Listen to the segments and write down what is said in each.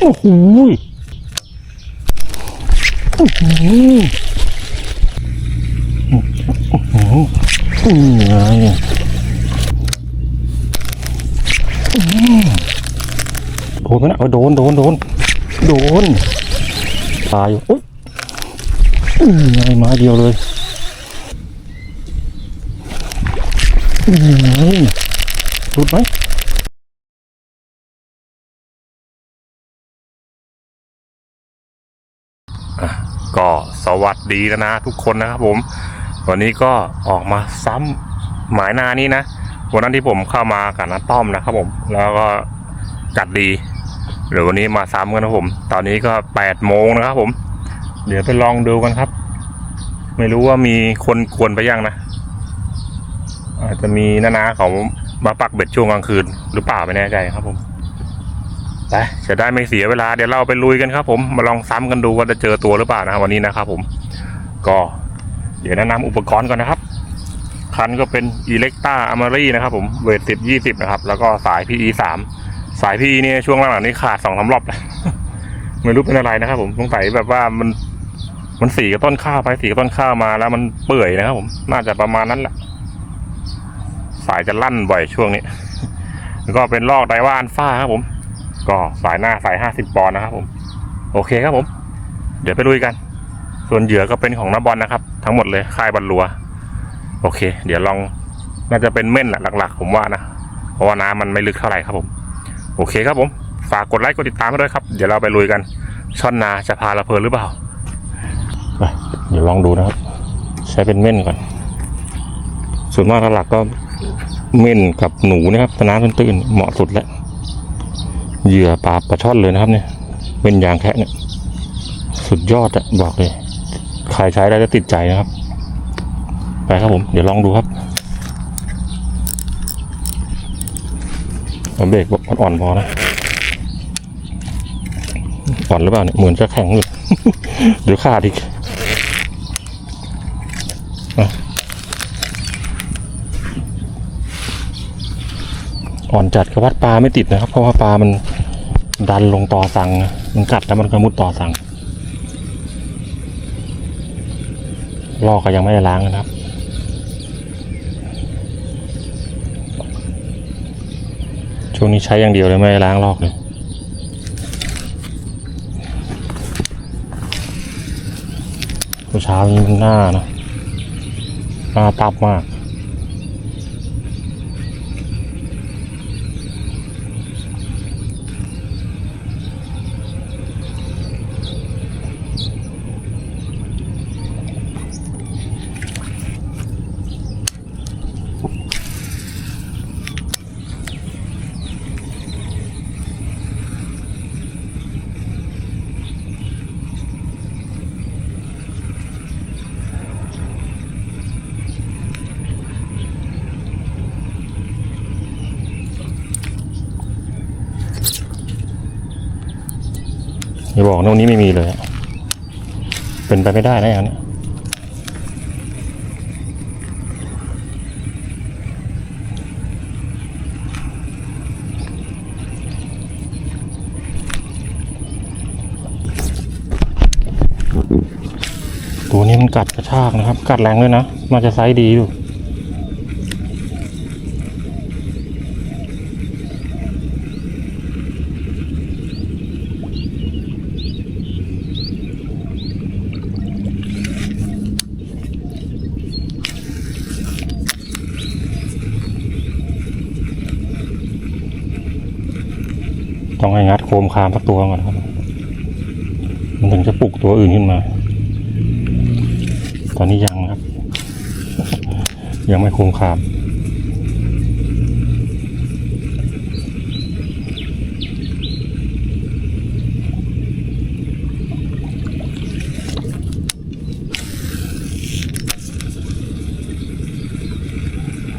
โอ้โหโอ้โหโอ้โหนี่ไงอืมโดนไหมนะเอาโดนโดนโดนโดนตายอยู่อุ๊ยนี่ไงม้เดียวเลยนี่ไงหลุดไหม สวัสดีกันนะทุกคนนะครับผม วันนี้ก็ออกมาซ้ำหมายนานี้นะวันนั้นที่ผมเข้ามากับน้าต้อมนะครับผม แล้วก็กัดดีเดี๋ยววันนี้มาซ้ำกันนะผม ตอนนี้ก็แปดโมงนะครับผม เดี๋ยวไปลองดูกันครับ ไม่รู้ว่ามีคนกวนไปยังนะ อาจจะมีนานาเขามาปักเบ็ดช่วงกลางคืนหรือเปล่าไม่แน่ใจครับผม ไปจะได้ไม่เสียเวลาเดี๋ยวเราไปลุยกันครับ ผมมาลองซ้ำกันดูว่าจะเจอตัวหรือเปล่านะวันนี้นะครับ ผมก็เดี๋ยวแนะนำอุปกรณ์ก่อนนะครับ คันก็เป็นอิเล็กต้าอ m มารีนะครับ ผมเวทสิบยี่สิบนะครับ แล้วก็สาย PE สามสาย PE เนี่ยช่วงหลังๆนี้ขาดสองสารอบแล้วไม่รู้เป็นอะไรนะครับ ผมสงสัยแบบว่ามันมันสีกับต้นข้าวไปสีกับต้นข้าวมาแล้วมันเปื่อยนะครับ ผมน่าจะประมาณนั้นแหละสายจะลั่นบ่อยช่วงนี้แล้วก็เป็นลอกไดว่าอันฟ้าครับผม ก็สายหน้าสายห้าสิบปอนด์นะครับผม โอเคครับผม เดี๋ยวไปลุยกัน ส่วนเหยื่อก็เป็นของน้าบอลนะครับ ทั้งหมดเลยค่ายบอลลัว โอเค เดี๋ยวลองน่าจะเป็นเม่นแหละหลัก ๆ ผมว่านะ เพราะว่าน้ำมันไม่ลึกเท่าไหร่ครับผม โอเคครับผม ฝากกดไลค์กดติดตามด้วยครับ เดี๋ยวเราไปลุยกัน ช่อนนาจะพาเราเพลินหรือเปล่าไปเดี๋ยวลองดูนะครับ ใช้เป็นเม่นก่อน ส่วนมากหลักๆก็เม่นกับหนูนะครับน้ำตื้นๆเหมาะสุดแล้ว เหยื่อปลาปลาช่อนเลยนะครับเนี่ย เป็นยางแคะเนี่ย สุดยอดอะบอกเลย ใครใช้ได้จะติดใจนะครับ ไปครับผม เดี๋ยวลองดูครับเบรกอ่อนๆพอนะ อ่อนหรือเปล่าเนี่ย เหมือนจะแข็งอยู่เดี๋ยวขาดอีกอ่อนจัดกับวัดปลาไม่ติดนะครับ เพราะว่าปลามัน ดันลงต่อสั่งมันกัดแล้วมันก็มุดต่อสั่งลอกก็ยังไม่ได้ล้างนะครับ ช่วงนี้ใช้อย่างเดียวเลยไม่ได้ล้างลอกเลยผู้เช้านี้หน้านะหน้าตับมาก อย่าบอกนะวันนี้ไม่มีเลย เป็นไปไม่ได้นะอย่างนี้ตัวนี้มันกัดกระชากนะครับ กัดแรงด้วยนะ น่าจะไซส์ดีอยู่ ต้องให้งัดโคมคามสักตัวก่อนครับ มันถึงจะปลุกตัวอื่นขึ้นมา ตอนนี้ยังครับ ยังไม่โคมคาม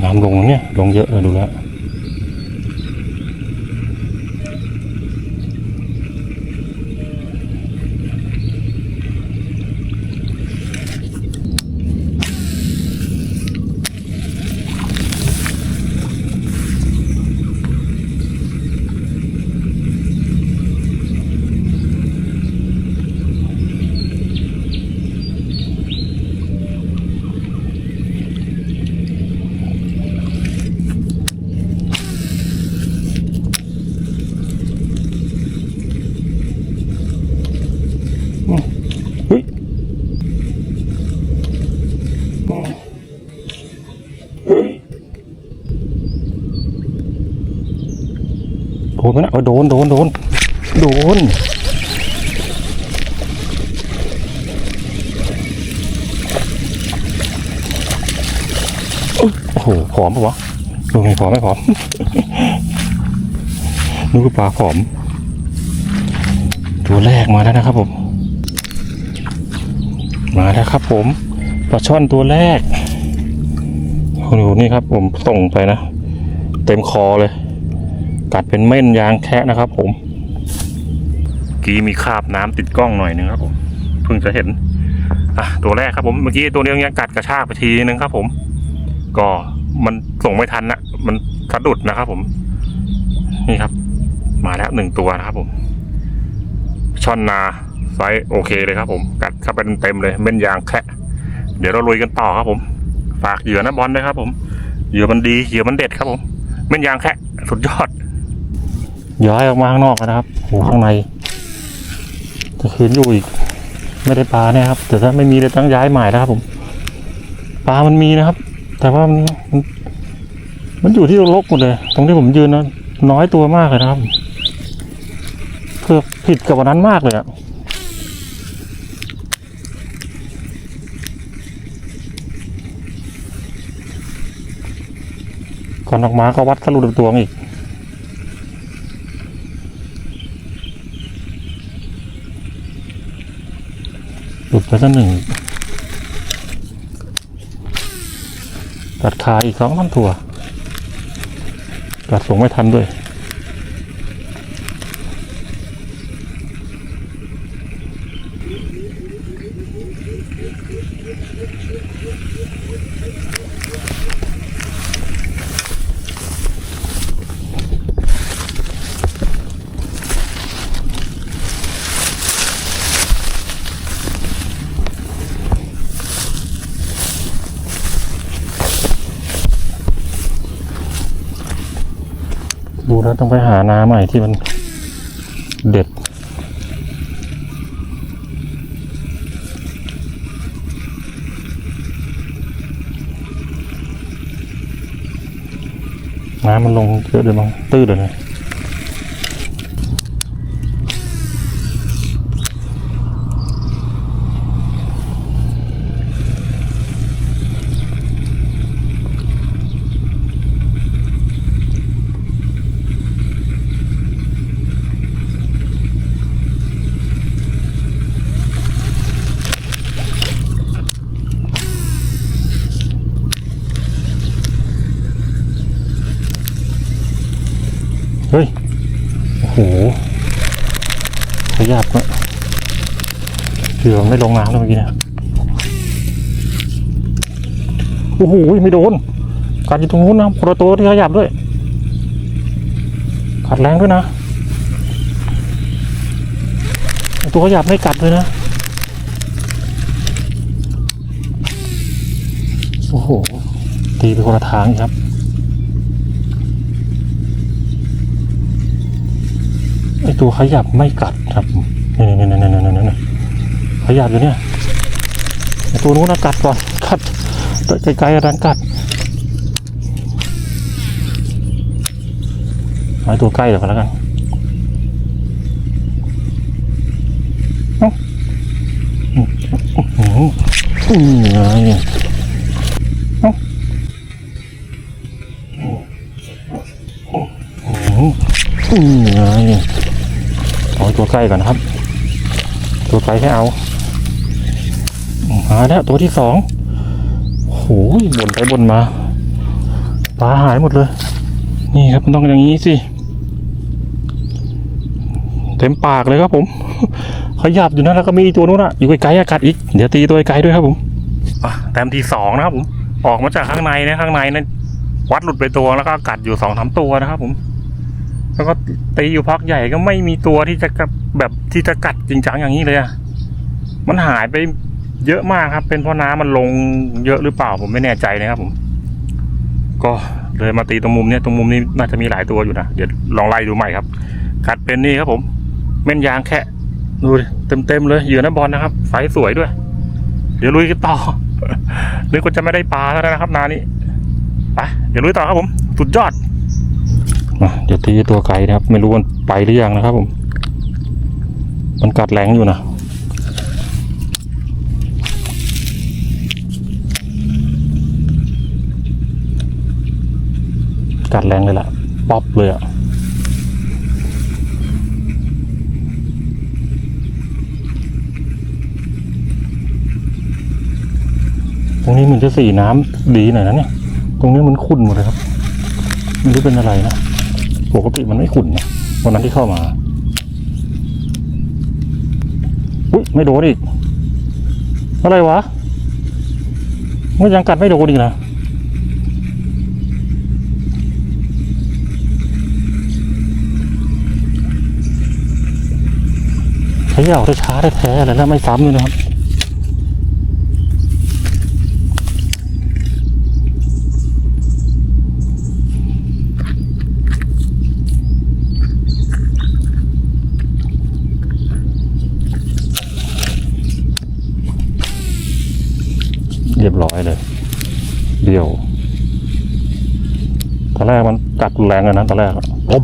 น้ำลงแล้วเนี่ย ลงเยอะเลยดูแล้ว น นไหมนะเออโดนโดนโดนโดนโอ้โหผอมปะวะดูไงผอมไม่ผอมนึกปลาผอม ตัวแรกมาแล้วนะครับผม มาแล้วครับผมปลาช่อนตัวแรกโอ้โหนี่ครับผมส่งไปนะ เต็มคอเลย กัดเป็นเม่นยางแคะนะครับ ผมกี้มีคราบน้ำติดกล้องหน่อยนึงครับผมเพิ่งจะเห็นอะตัวแรกครับผมเมื่อกี้ตัวนี้ยังกัดกระชากไปทีนึงครับ ผม ก็มันส่งไม่ทันนะมันสะดุดนะครับ ผม นี่ครับ มาแล้วหนึ่งตัวนะครับ ผม ช่อนนาไซส์โอเคเลยครับ ผม กัดเข้าไปเต็มเลยเม่นยางแคะเดี๋ยวเราลุยกันต่อครับผม ฝากเหยื่อนะบอลด้วยครับ ผมเหยื่อมันดีเหยื่อมันเด็ดครับ ผมเม่นยางแคะสุดยอด ย้ายออกมาข้างนอกนะครับโอ้ข้างในจะคืนอยู่อีก ไม่ได้ปลาเนี่ยครับ แต่ถ้าไม่มีเลยต้องย้ายใหม่แล้วครับ ผม ปลามันมีนะครับ แต่ว่ามันมันมันอยู่ที่รกหมดเลย ตรงที่ผมยืนนะน้อยตัวมากเลยนะครับเพื่อผิดกับวันนั้นมากเลยอะก่อนออกมาก็วัดสรุปตัวอีก หลุดไปสักหนึ่งตัดขาอีกสองพันตัวตัดส่งไม่ทันด้วย เราต้องไปหาน้ำใหม่ที่มันเด็ด น้ำมันลงเยอะเลยมั้งตื้อเลยนะเฮ้ย โอ้โหขยับอะ เกือไม่ลงน้ำเลยเมื่อกี้นะโอ้โหไม่โดนกัดอยู่ตรงนู้นนะโปรโตที่ขยับด้วยกัดแรงด้วยนะไอตัวขยับไม่กัดเลยนะ โอ้โห ตีไปคนละทางครับไอตัวขยับไม่กัดครับนี่นี่นี่นี่นี่นี่ ขยับอยู่เนี่ยตัวนู้นกัดก่อนกัดไกลๆรันกัดเอาตัวใกล้เดี๋ยวกันแล้วกันเอ้าอืมอืมอืมไงเอ้าอืมอืมไงเอาตัวใกล้ก่อนนะครับ ตัวไกลแค่เอา มาแล้วตัวที่สองโอ้โหบนไปบนมา ปลาหายหมดเลย นี่ครับมันต้องอย่างนี้สิ เต็มปากเลยครับผม ขยับอยู่นะแล้วก็มีตัวนู้นอะอยู่ไกลๆอะกัดอีก เดี๋ยวตีตัวไกลด้วยครับผมอะแต้มที่สองนะครับผม ออกมาจากข้างในนะข้างในนะวัดหลุดไปตัวแล้วก็กัดอยู่สองสามตัวนะครับผม แล้วก็ตีอยู่พักใหญ่ก็ไม่มีตัวที่จะกะแบบที่จะกัดจริงจังอย่างนี้เลยอะมันหายไป เยอะมากครับ เป็นเพราะน้ำมันลงเยอะหรือเปล่าผมไม่แน่ใจนะครับผม ก็เลยมาตีตรงมุมเนี้ยตรงมุมนี้น่าจะมีหลายตัวอยู่นะเดี๋ยวลองไล่ดูใหม่ครับกัดเป็นนี่ครับผมเม่นยางแค่ดูเต็มเต็มๆเลยเหยื่อน้ำบอลนะครับไฟสวยด้วย เดี๋ยวลุยกันต่อนึกว่าจะไม่ได้ปลาแล้วนะครับ นานี้ไปเดี๋ยวลุยต่อครับผม สุดยอดเดี๋ยวตีตัวไกลนะครับ ไม่รู้มันไปหรือยังนะครับผม มันกัดแรงอยู่นะ กัดแรงเลยล่ะ ป๊อปเลยอะตรงนี้มันจะสีน้ำดีหน่อยนะเนี่ย ตรงนี้มันขุ่นหมดเลยครับ ไม่รู้เป็นอะไรนะ ปกติมันไม่ขุ่นนะวันนั้นที่เข้ามา อุ้ยไม่โดนอีก อะไรวะมันยังกัดไม่โดนอีกนะ เขย่าได้ช้าได้แท้ๆเลยแล้วไม่ซ้ำเลยนะครับเรียบร้อยเลย เดี่ยว ตอนแรกมันกัดแรงเลยนะตอนแรกอะปุ๊บ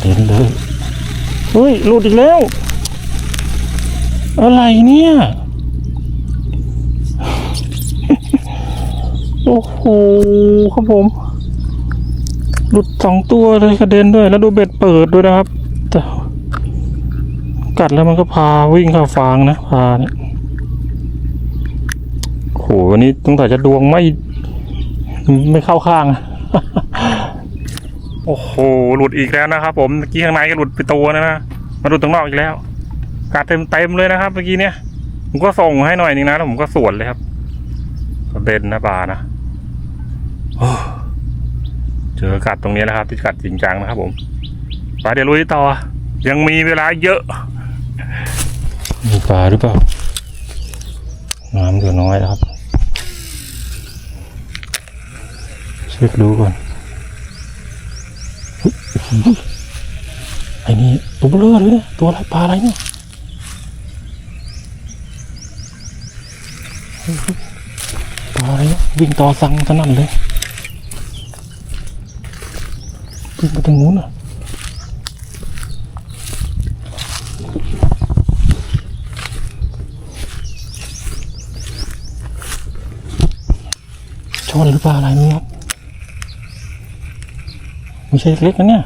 เด่นเลยเฮ้ย หลุดอีกแล้ว อะไรเนี่ย โอ้โหครับผม หลุดสองตัวเลยกระเด็นด้วย แล้วดูเบ็ดเปิดด้วยนะครับแต่กัดแล้วมันก็พาวิ่งเข้าฟางนะพาเนี่ยโอ้โหวันนี้ตั้งแต่จะดวงไม่ ไม่เข้าข้างโอ้โห หลุดอีกแล้วนะครับผมเมื่อกี้ข้างในก็หลุดไปตัวนะนะ มาหลุดตรงนอกอีกแล้วกัดเต็มเต็มเลยนะครับ เมื่อกี้เนี่ย ผมก็ส่งให้หน่อยนึงนะแล้วผมก็สวนเลยครับกระเด็นนะปลานะเจอกัดตรงนี้นะครับที่กัดจริงจังนะครับ ผมปลาเดี๋ยวลุยต่อ ยังมีเวลาเยอะมีปลาหรือเปล่า น้ำเหลือน้อยแล้วครับ เช็คดูก่อน ไอ้นี่ตัวเบลอเลยนี่ยตัวอะไรปลาอะไรเนี่ยปลาอะไรวิ่งต่อสั่งสนั่นเลยวิ่งไปตรงนู้นอะชนหรือปลาอะไรเนี่ยครับไม่ใช่เล็กนะเนี่ย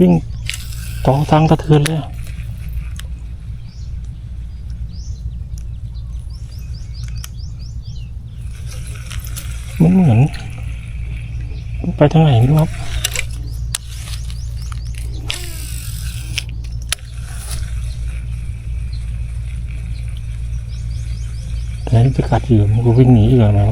วิ่งต่อทางสะเทือนเลยมันเหมือน ไปทางไหนไม่รู้ครับแต่นี่จะกัดอยู่มันก็วิ่งหนีอีกแล้ว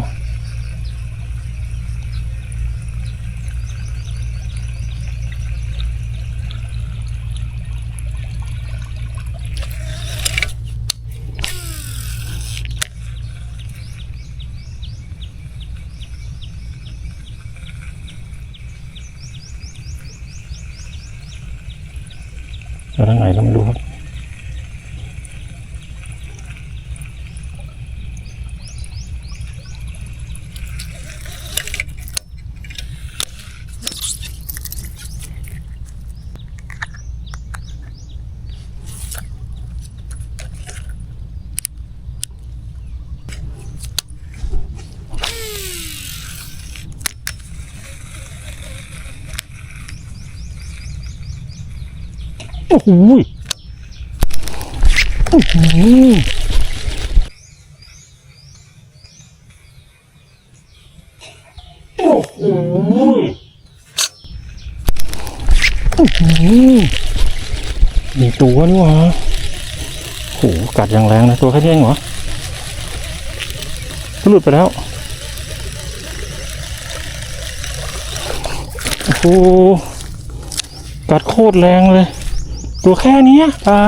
นะวไปทางไหนลองดูครับ อ้โหโอ้โหโอ้โหโอ้โหมีตัวด้วยวะโหกัดอย่างแรงนะตัวแค่นี้เองเหรอหลุดไปแล้วโอ้โหกัดโคตรแรงเลย ตัวแค่นี้ปลา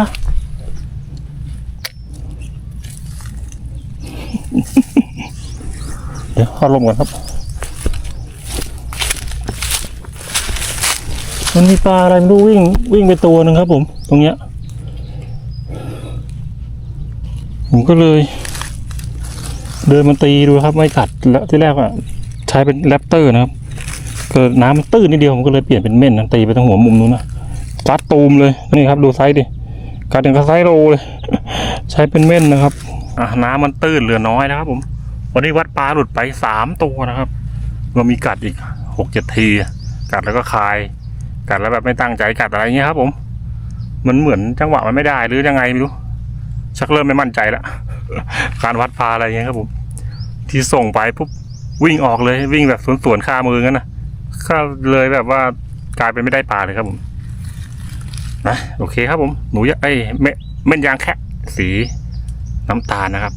เดี๋ยวเข้าลมก่อนครับ มันมีปลาอะไรไม่รู้วิ่งวิ่งไปตัวหนึ่งครับผม ตรงเนี้ย ผมก็เลย เดินมาตีดูครับ ไม่กัดแล้วที่แรกอะใช้เป็นแรปเตอร์นะครับ เกิดน้ำมันตื้นนิดเดียวผมก็เลยเปลี่ยนเป็นเม่นนะตีไปตรงหัวมุมนู้นนะ กัดตูมเลยนี่ครับดูไซส์ดิกัดถึงกับไซส์โลเลย ใช้เป็นเม่นนะครับอะน้ำมันตื้นเหลือน้อยนะครับ ผม วันนี้วัดปลาหลุดไปสามตัวนะครับเรามีกัดอีกหกเจ็ดที กัดแล้วก็คาย กัดแล้วแบบไม่ตั้งใจกัดอะไรเงี้ยครับ ผม มันเหมือนจังหวะมันไม่ได้หรือยังไงไม่รู้ชักเริ่มไม่มั่นใจละการวัดปลาอะไรเงี้ยครับผม ที่ส่งไปปุ๊บวิ่งออกเลยวิ่งแบบสวนๆข้ามืองั้นนะก็เลยแบบว่ากลายเป็นไม่ได้ปลาเลยครับผม นะโอเคครับผมหนูยะไอ้ยเมเม่นยางแคะสีน้ำตาลนะครับ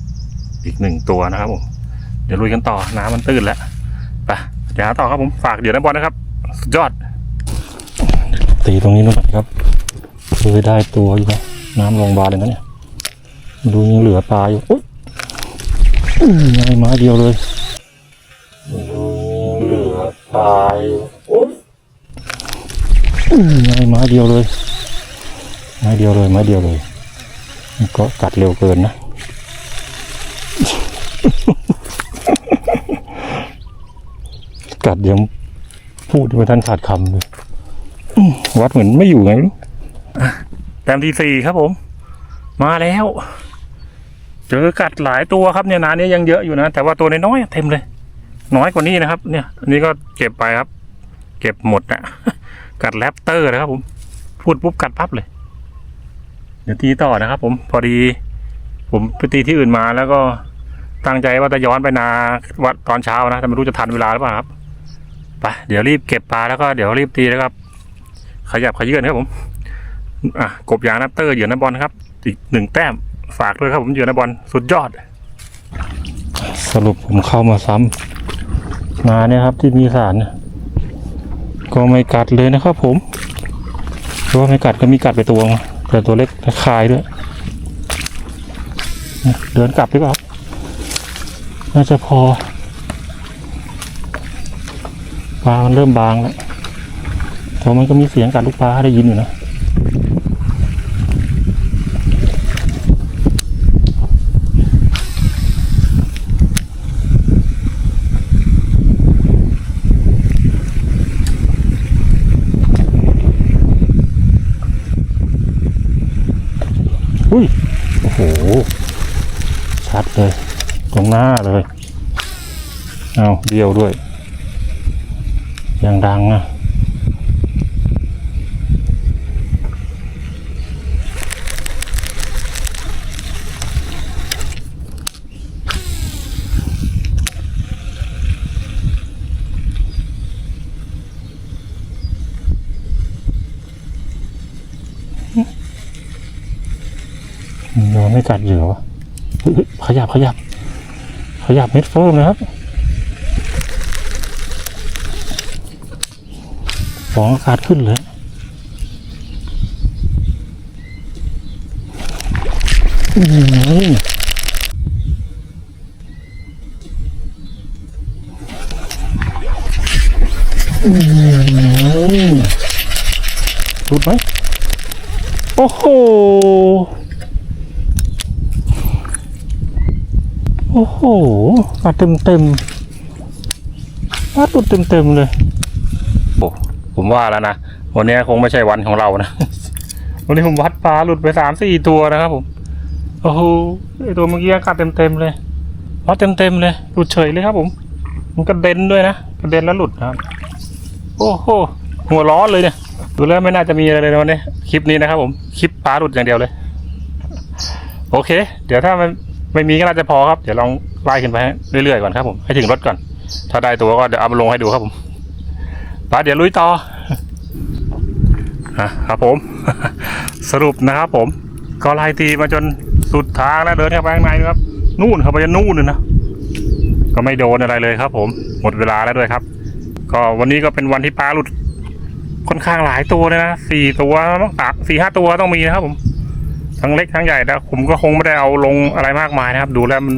อีกหนึ่งตัวนะครับผมเดี๋ยวลุยกันต่อน้ำมันตื้นแล้วไปเดี๋ยวหาต่อครับผมฝากเดี๋ยวน้ำบอลนะครับ สุดยอด ตีตรงนี้หน่อยครับ เคยได้ตัวอยู่นะน้ำลงบาเลยนะเนี่ยดูยังเหลือปลาอยู่อุ๊ยอื้อยังไงมาเดียวเลยเหลือตายไม้ไม้เดียวเลย ไม้เดียวเลยไม้เดียวเลยมันก็กัดเร็วเกินนะกัดยังพูดไม่ทันขาดคำเลยวัดเหมือนไม่อยู่ไงไม่รู้อะแต้มที่สี่ครับผม มาแล้ว เจอกัดหลายตัวครับเนี่ยนานี้ยังเยอะอยู่นะ แต่ว่าตัวน้อยๆเต็มเลย น้อยกว่านี้นะครับ เนี่ยอันนี้ก็เก็บไปครับ เก็บหมดนะกัดแรปเตอร์นะครับผม พูดปุ๊บกัดปั๊บเลย เดี๋ยวตีต่อนะครับ ผมพอดี ผมไปตีที่อื่นมาแล้วก็ตั้งใจว่าจะย้อนไปนาวัดตอนเช้านะแต่ไม่รู้จะทันเวลาหรือเปล่าครับไปเดี๋ยวรีบเก็บปลาแล้วก็เดี๋ยวรีบตีแล้วครับ ขยับขยื่นครับผมอะกบยางนัตเตอร์เหยื่อนับอลครับ อีกหนึ่งแต้มฝากด้วยครับผมเหยื่อนับอลสุดยอด สรุปผมเข้ามาซ้ำนาเนี่ยครับที่มีสารก็ไม่กัดเลยนะครับผมเพราะว่าไม่กัดก็มีกัดไปตัวมา แต่ตัวเล็กคลายด้วย เดินกลับดีกว่า น่าจะพอ ปลามันเริ่มบางแล้วแต่มันก็มีเสียงกัดลูกปลาให้ได้ยินอยู่นะ โอ้โห ชัดเลย ตรงหน้าเลย เอาเดียวด้วย ยังดังอะ ไม่กัดเหยื่อวะเฮ้ยขยับขยับ ขยับเม็ดเฟิร์มนะครับฟองอากาศขึ้นเลยหลุดไหมโอ้โห โอ้โหมาเต็มเต็มๆมาตุดเต็มเต็มเลยโอ้ผมว่าแล้วนะวันนี้คงไม่ใช่วันของเรานะวันนี้ผมวัดปลาหลุดไปสามสี่ตัวนะครับผมโอ้โหไอตัวเมื่อกี้กัดเต็มเต็มเลยวัดเต็มเต็มเลยหลุดเฉยเลยครับ ผม มันกระเด็นด้วยนะกระเด็นแล้วหลุดนะครับ โอ้โหหัวร้อนเลยเนี่ยดูแล้วไม่น่าจะมีอะไรเลยนวันนี้คลิปนี้นะครับ ผมคลิปปลาหลุดอย่างเดียวเลย โอเค เดี๋ยวถ้ามัน ไม่มีก็น่าจะพอครับ เดี๋ยวลองไล่ขึ้นไปเรื่อยๆก่อนครับผม ให้ถึงรถก่อน ถ้าได้ตัวก็เดี๋ยวเอามาลงให้ดูครับผมไปเดี๋ยวลุยต่ออะครับผม สรุปนะครับผม ก็ไล่ตีมาจนสุดทางแล้วเดินเข้าไปข้างในนะครับ นู่นเข้าไปจนนู่นเลยนะ ก็ไม่โดนอะไรเลยครับ ผม หมดเวลาแล้วด้วยครับ ก็วันนี้ก็เป็นวันที่ปลาหลุดค่อนข้างหลายตัวเลยนะสี่ตัวต้องตักสี่ห้าตัวต้องมีนะครับผม ทั้งเล็กทั้งใหญ่แต่ผมก็คงไม่ได้เอาลงอะไรมากมายนะครับ ดูแล้วมัน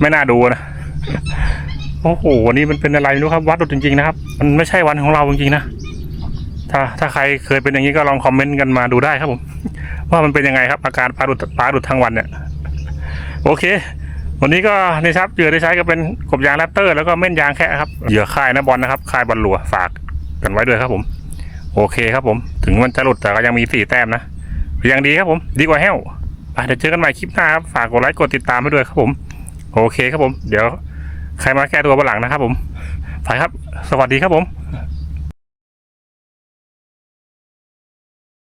ไม่น่าดูนะโอ้โหวันนี้มันเป็นอะไรไม่รู้ครับ วัดดุจริงๆนะครับ มันไม่ใช่วันของเราจริงๆนะถ้าถ้าใครเคยเป็นอย่างนี้ก็ลองคอมเมนต์กันมาดูได้ครับผม ว่ามันเป็นยังไงครับ อาการปลาดุดปลาดุดทั้งวันเนี่ย โอเค วันนี้ก็นี่ครับเหยื่อได้ใช้ก็เป็นกบยางแรปเตอร์ แล้วก็เม่นยางแค่ครับเหยื่อค่ายนะบอลนะครับค่ายบอลหลัวฝากกันไว้ด้วยครับผม โอเคครับผม ถึงมันจะหลุดแต่ก็ยังมีสี่แต้มนะ อย่างดีครับผม ดีกว่าแห้วไปเดี๋ยวเจอกันใหม่คลิปหน้าครับ ฝากกดไลค์กดติดตามให้ด้วยครับผม โอเคครับผม เดี๋ยวใครมาแก้ตัวบนหลังนะครับผม ไปครับ สวัสดีครับผม